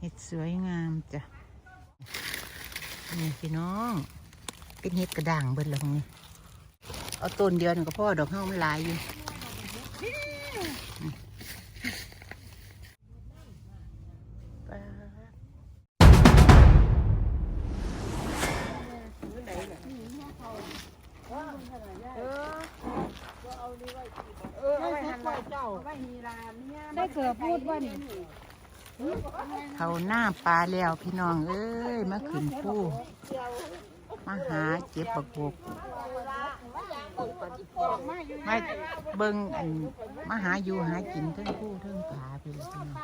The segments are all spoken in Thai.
เห็ดสวยงามจ้ะนี่พี่น้อง เป็นเห็ดกระด่างเบิดแล้วตรงนี่เอาต้นเดียวนี่ก็พ่อดอกเฮามันหลายอยู่ เขาหน้าปลาแล้วพี่น้องเอ้ยมาขึ้นผู้มาหาเจ็บปกบกมาเบิ่งอันมาหาอยู่หากินเทิงผู้เทิงผาไปเลยพี่น้อง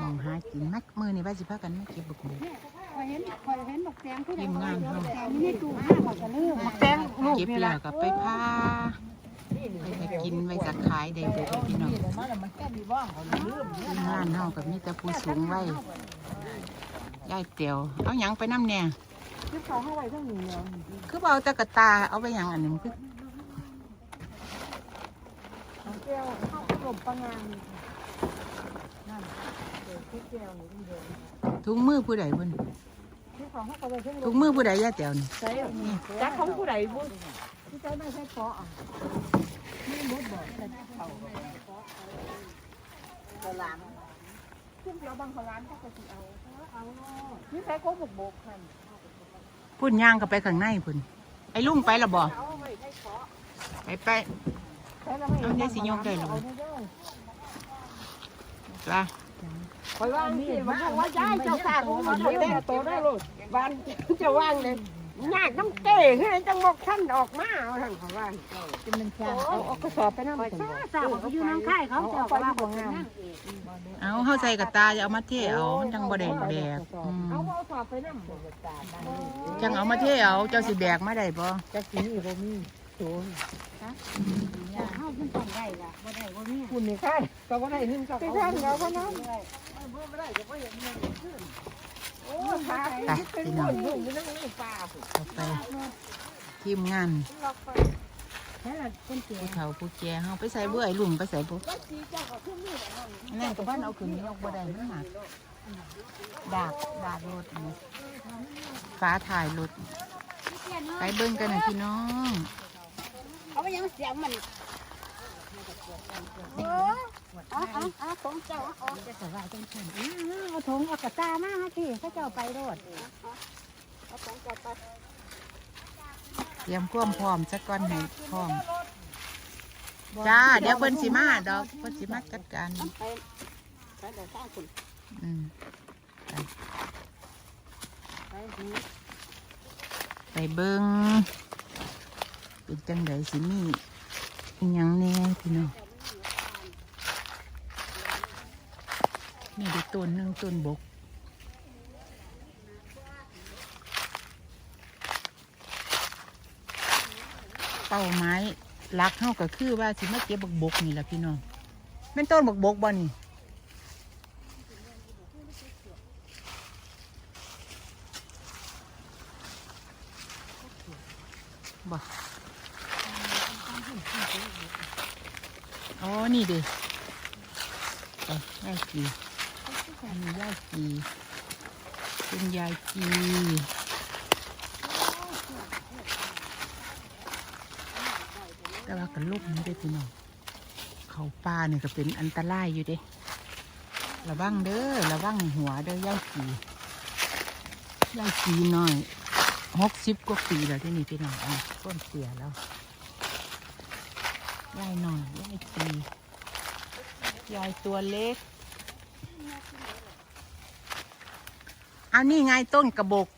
มองหากินมักมือนี่ว่าสิพากันมาเก็บปกบกยเห็นคอยเห็นบักแตงผู้มงานเฮาแตงนี่ตู้ห้าะลืมบักแตงลูกเก็บแล้วก็ไปพา ไปกินไว้สักขายได้เบิดเลยพี่น้องงานเฮากับมีแต่ผู้สูงไว้ย่ายเตียวเอาหยังไปน้ำเนี่ยที่เขาให้ไว้ทั้งหนึ่งคือเอาตะกะตาเอาไปหยังอันหนึ่งคือของแก้วข้าวกลมปังงานนั่นเดี๋ยวที่แก้วนี่เดินถุงมือผู้ใดเพิ่นที่เขาให้เขาไปทั้งถุงมือผู้ใดย่ายเตียวนี่จักของผู้ใดบุญที่ใช้ไม่ใช่เพาะ เขาล้านขึ้นเดียวบางเขาล้านเขาก็สิเอาเอานี่ใช้โค้บกบกคันพุ่นย่างก็ไปข้างในพุ่นไอ้ลุงไปละบ่เอาไว้ให้เพาะไปไปเอาเนี่ยสิยกได้หรอปลาคอยว่างสิว่าว่าย้ายเจ้าสางมาเลี้โตได้ลูกบ้านจะว่างเลย ยากน้ำเต้ให้จังบอกท่านออกมาเอาท่านเขาว่าเป็นมันชาเอาเอากระสอบไปน้ำมันชาเขาอยู่น้ำค่ายเขาจะว่าบ่งามเอาเฮาใส่กระตาอย่าเอามาเทเอามันจังบ่ได้แบกอืมเอาเอาสอบไปน้ำจังเอามาเทเอาเจ้าสิแบกมาได้บ่จะสีบ่มีโซนเฮาขึ้นต้องได้ล่ะบ่ได้บ่มีคุณนี่ค่ายก็บ่ได้ขึ้นก็ไปทางเราบ่น้ำบ่ได้ก็บ่เห็นเงินขึ้นโอ้ขา ไปพี่น้องอยู่นั่งในป่าเอาไปทีมงานแค่ละคนเสียผู้เฒ่าผู้แก่เฮาไปใส่เบื่อไอ้ลุงไปใส่บ่ก็สีเจ้าก็ขึ้นนี่แหละอันนั่นก็บ้านเอาขึ้นยกบ่ได้มันหนักดากดากรถนี่ฟ้าถ่ายรถไปเบิ่งกันนะพี่น้องเอาไปยังเสียงมัน เออเอาเอาเอาของเจ้าเอาจะสบายจังซั่นอ้าวเอาถงเอากระตามาให้พี่เขาเจ้าไปโลดเอาของเจ้าไปเตรียมความพร้อมสักก่อนให้พร้อม จ้า เดี๋ยวเพิ่นสิมาดอกเพิ่นสิมาจัดการไปไปเดี๋ยวสร้างคุณอืมไปหูไปเบิ่งเป็นจังไดสิมีอิหยังแน่พี่น้อง นี่ได้ต้นหนึ่งต้นบก เป้าไม้ลักเฮาก็คือว่าสิมาเก็บบกบกนี่แหละพี่น้องเป็นต้นบกบกบ่นี่บ่อ๋อ นี่เด้ไปยายกี อันนี้ยายกีเป็นยายกีแต่ว่ากันลูกนี้ได้พี่น้องเขาป่าเนี่ยก็เป็นอันตรายอยู่เด้ระวังเด้อระวังหัวเด้อย่ายสีย่ายสีน้อยหกสิบกว่าปีแล้วที่นี่พี่น้องอะต้นเสียแล้วย่ายน้อยย่ายสียายตัวเล็ก เอานี่ไงต้นกระบอก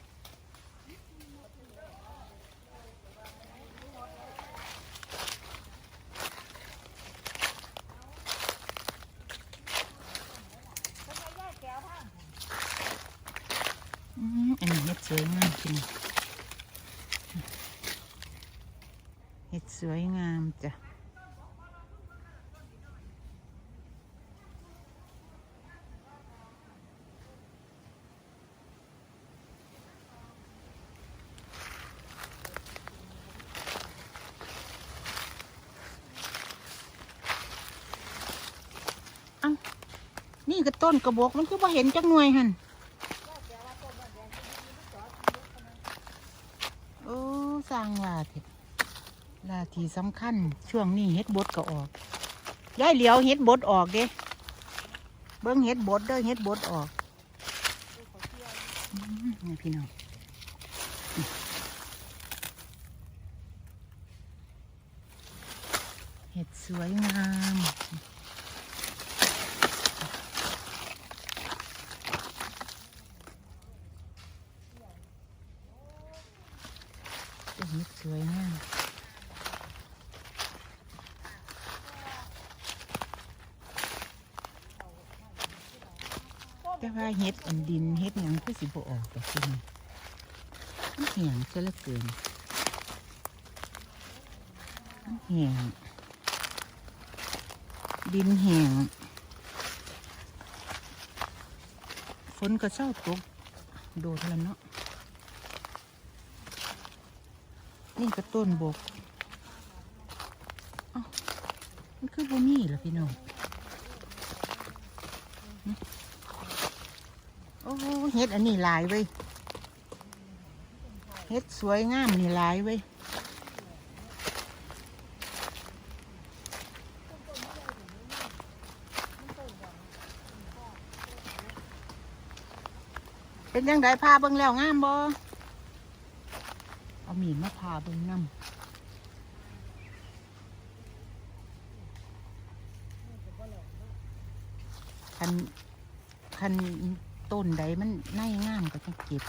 อืมอันนี้เห็ดสวยงามจริงเห็ดสวยงามจ้ะ เอ้านี่ก็ต้นกระบอกมันคือบ่เห็นจักหน่วยหันโอ้สร้างว่าเถอะลาทีสำคัญ ช่วงนี้เฮ็ดบดก็ออกย้ายเหลียวเฮ็ดบดออกเด้เบิ้งเฮ็ดบดเด้อเฮ็ดบดออกนี่พี่น้องเห็ดสวยงาม เป็นเห็ดสวยงาม แต่ว่าเห็ดอันดินเห็ดหยังคือสิบออกแต่คือมันมันแห้งซะเหลือเกินมันแห้งดินแห้งฝนก็เศร้าตกโดดแล้วเนาะนี่ก็ต้นบกอ้ามันคือบ่มีเหรอพี่น้อง โอ้เฮ็ดอันนี้หลายเว้ยเฮ็ดสวยงามนี่หลายเว้ยเป็นยังไงพาเบิ่งแล้วงามบ่เอามีดมาพาเบิ่งน้ำคันคัน ต้นใดมันในงามก็ต้องเก็บ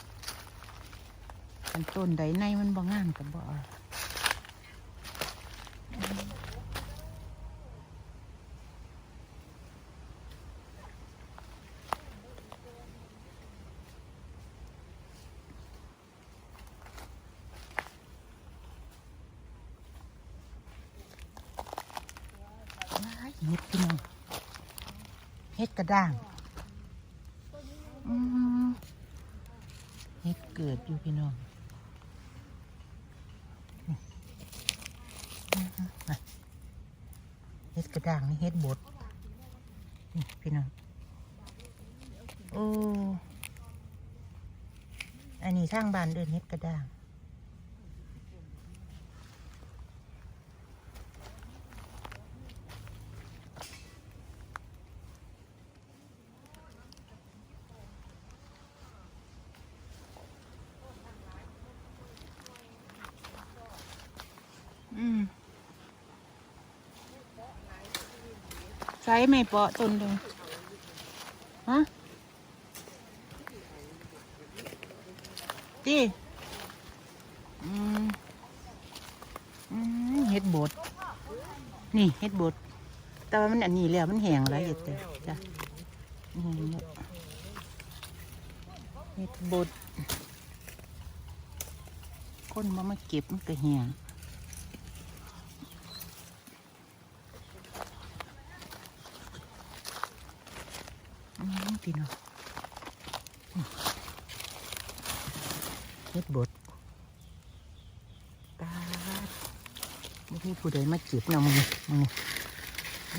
คันต้นใดในมันบ่งามก็บ่เอาเฮ็ดพี่น้องเฮ็ดกระด้างอืม เฮ็ดกิดอยู่พี่น้องเฮ็ดกระด้างนี่เฮ็ดบดนี่พี่น้อง โอ้ อันนี้ทางบ้านเดินเฮ็ดกระด้าง ช้ไม่เปาะต้นเลยฮะตีอืมอืมเฮ็ดบด นี่เฮ็ดบด แต่ว่ามันอันนี้แล้วมันแห้งแล้วอยู่แต่จ้ะแห้งแล้วเฮ็ดบดคนมามาเก็บมันก็แห้ง อืม พี่น้องอืมเฮ็ดบดตาดไม่มีผู้ใดมาจีบเนาะมึงนี่มึงนี่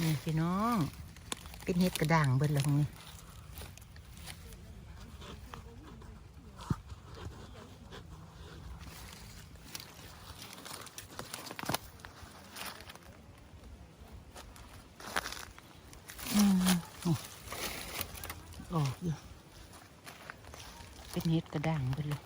นี่พี่น้อง เป็นเฮ็ดกระด่างเบิดแล้วมึงนี่อืมนี่ ออกอยู่ เป็นเห็ดกระด่างไปเลย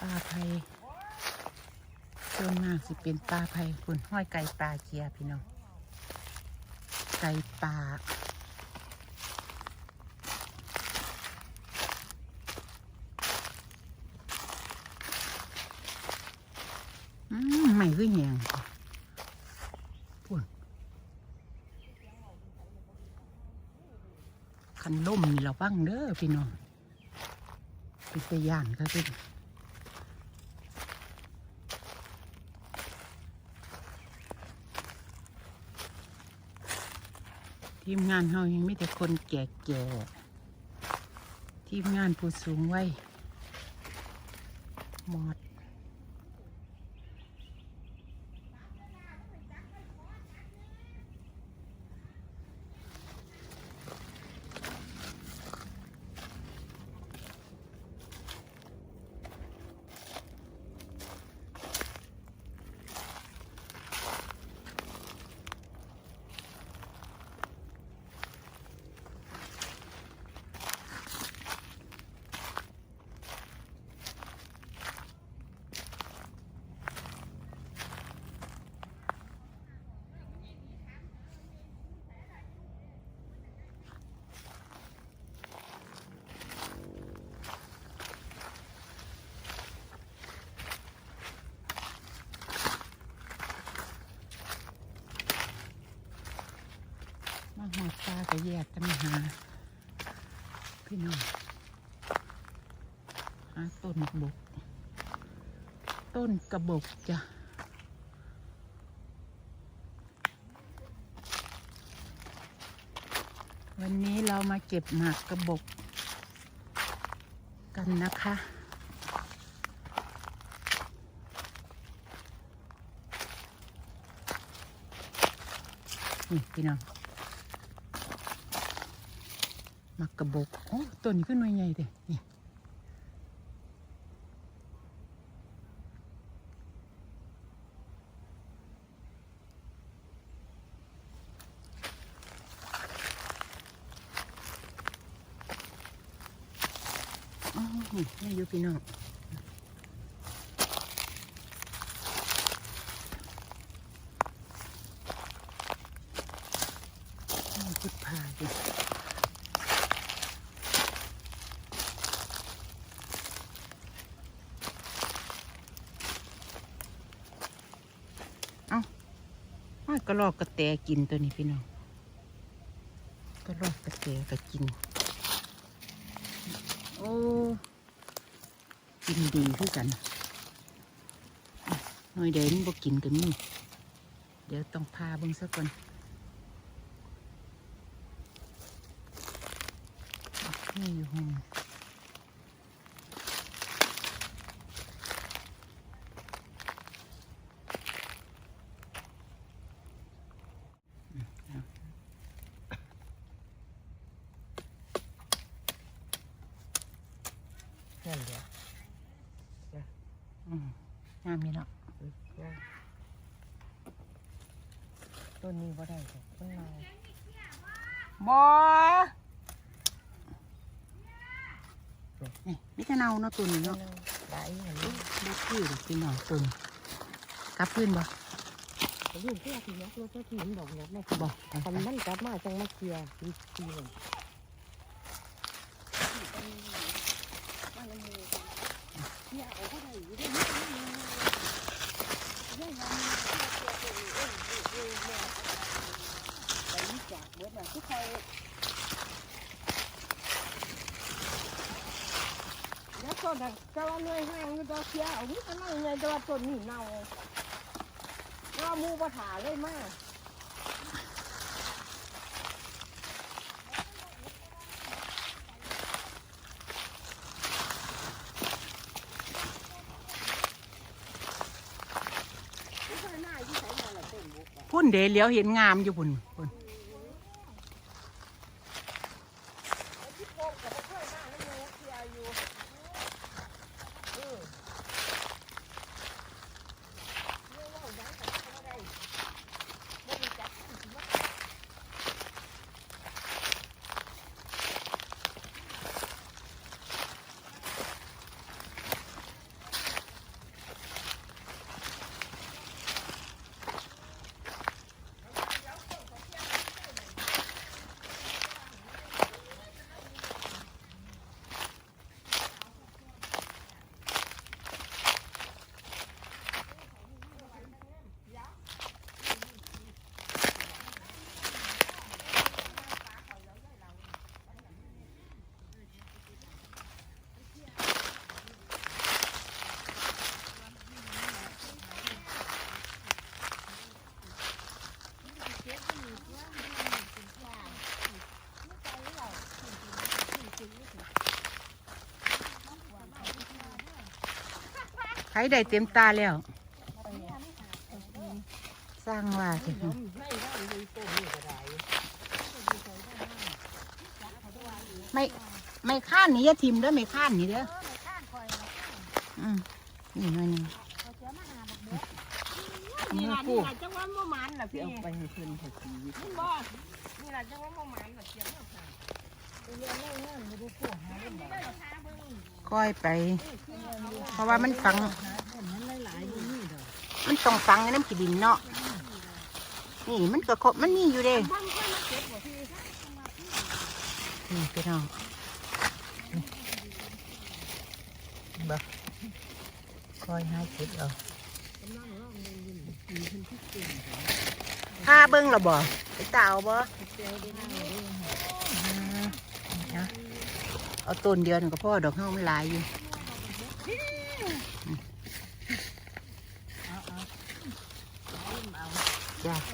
ปลาไทย ส่วนมากสิเป็นปลาไผ่คุณห้อยไก่ปลาเกียพี่น้องไก่ปลาอืมไม่คือแหงปุ่นคันล่มนี่เราบ้างเด้อพี่น้องเป็นตะยานก็คือ ทีมงานเฮายังมีแต่คนแก่ๆทีมงานผู้สูงวัยหมอด ก็แยกกันหา พี่น้องหาต้นบก ต้นกระบอกจ้ะวันนี้เรามาเก็บหมากกระบอกกันนะคะ นี่พี่น้อง มักกระบกโอ้ต้นนี้ขึ้นหน่วยใหญ่เด้นี่นี่อยู่พี่น้องนี่พุดพาดิ กระลอกกระแตกินตัวนี้พี่น้องกระลอกกระแตก็กิน โอ้กินดีคือกันหน่อยเดี๋ยวนี้บ่กินก็มีเดี๋ยวต้องพาเบิ่งสักก่อนนี่อยู่ห้องนั่นเดียวอืมงามมีเนาะ ต้นนี้บ่ได้จ้ะต้นไม้บอนี่มิจะเนาเนาะตัวนี้เนาะหลายอย่างบ่คือดอกพี่น้องตัวนี้กลับพื้นบ่อยู่ที่อาทิตย์นี้รถเจ้าที่มันบอกเนี่ยแม่บ่คันมันกลับมาจังมาเคลียร์ ทีทีเลยแล้วต้นนั้นก็ว่าเนื่อยแห้งอยู่ตัวเสียเอานี่ก็นั่งไงแต่ว่าต้นนี่เน่าว่ามูปะถาเลยมากพุ่นเดเลี้ยวเห็นงามอยู่พุ่น ไผได้เต็มตาแล้ว สร้างว่าสิไม่ไม่ข้านนี่อย่าทิมเด้อไม่ข้านนี่เด้ออืมนี่หน่อยหนึงนี่ล่ะนี่ล่ะจังว่าบ่หมันล่ะพี่เอานี่ไปให้เพิ่นเถอะทีบ่นี่ล่ะจังว่าบ่หมันล่ะเสียงเอาค่ะก้อยไป เพราะว่ามันฝัง มันต้องฝังในน้ำขี้ดินเนาะนี่มันก็ครบมันนี่อยู่เด้นี่พี่น้องบ่คอยหาเก็บเอาพาเบิ้งและบ่ไปตาเอาบ่อืมนะเอาต้นเดียวนี่ก็พอดอกเฮามันหลายอยู่ จ้ะ